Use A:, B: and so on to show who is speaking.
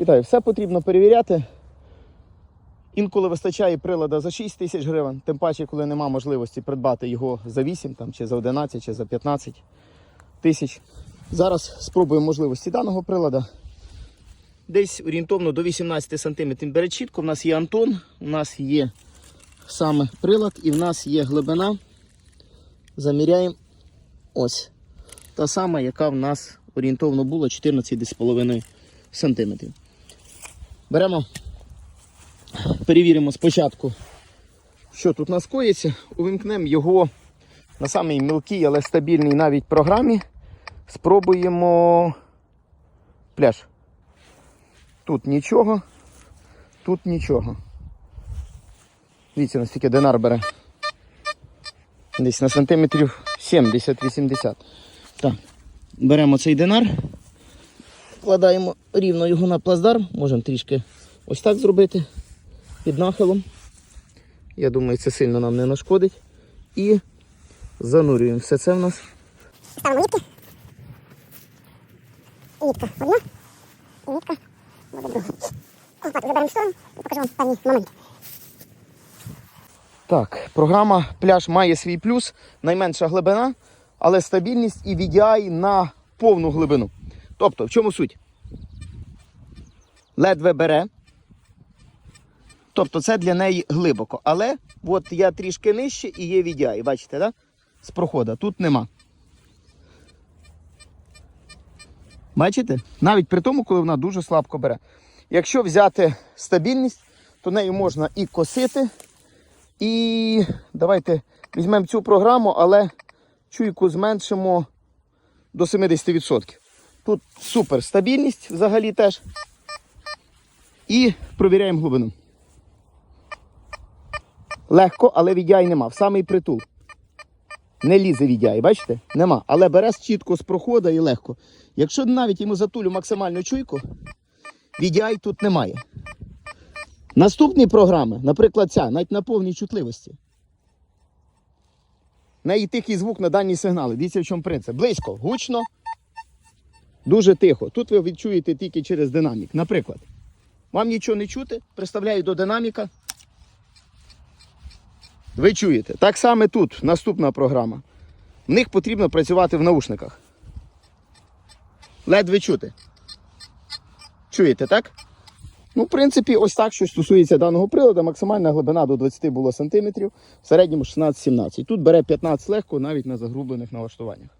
A: Вітаю, все потрібно перевіряти. Інколи вистачає прилада за 6 тисяч гривень, тим паче, коли нема можливості придбати його за 8, там, чи за 11, чи за 15 тисяч. Зараз спробуємо можливості даного прилада. Десь орієнтовно до 18 см бере чітко. У нас є Антон, у нас є саме прилад і в нас є глибина. Заміряємо ось. Та сама, яка в нас орієнтовно була 14,5 см. Беремо, перевіримо спочатку, що тут нас коїться. Увімкнемо його на самій мілкій, але стабільній навіть програмі. Спробуємо пляж. Тут нічого, тут нічого. Дивіться, наскільки динар бере. Десь на сантиметрів 70-80. Так, беремо цей динар, вкладаємо рівно його на плацдарм. Можемо трішки ось так зробити під нахилом. Я думаю, це сильно нам не нашкодить. І занурюємо все це в нас.
B: Ставимо нитки. І нитка одна, і нитка буде друга. Лопату заберемо сторону і покажу вам певні моменти.
A: Так, програма пляж має свій плюс, найменша глибина, але стабільність і VDI на повну глибину. Тобто, в чому суть? Ледве бере. Тобто це для неї глибоко. Але от я трішки нижче і є VDI. Бачите, да? З проходу. Тут нема. Бачите? Навіть при тому, коли вона дуже слабко бере. Якщо взяти стабільність, то нею можна і косити. І давайте візьмемо цю програму, але чуйку зменшимо до 70%. Тут супер стабільність взагалі теж. І провіряємо глибину. Легко, але віддяй нема. В самий притул. Не лізе віддяй, бачите? Нема. Але бере чітко з проходу і легко. Якщо навіть йому затулю максимальну чуйку, віддяй тут немає. Наступні програми, наприклад, ця, навіть на повній чутливості. Неї тихий звук на дані сигнали. Дивіться, в чому принцип. Близько, гучно, дуже тихо. Тут ви відчуєте тільки через динамік. Наприклад, вам нічого не чути, приставляю до динаміка. Ви чуєте. Так само тут, наступна програма. В них потрібно працювати в наушниках. Ледве чути. Чуєте, так? Ну, в принципі, ось так, що стосується даного приладу, максимальна глибина до 20 було сантиметрів, в середньому 16-17. Тут бере 15 легко навіть на загрублених налаштуваннях.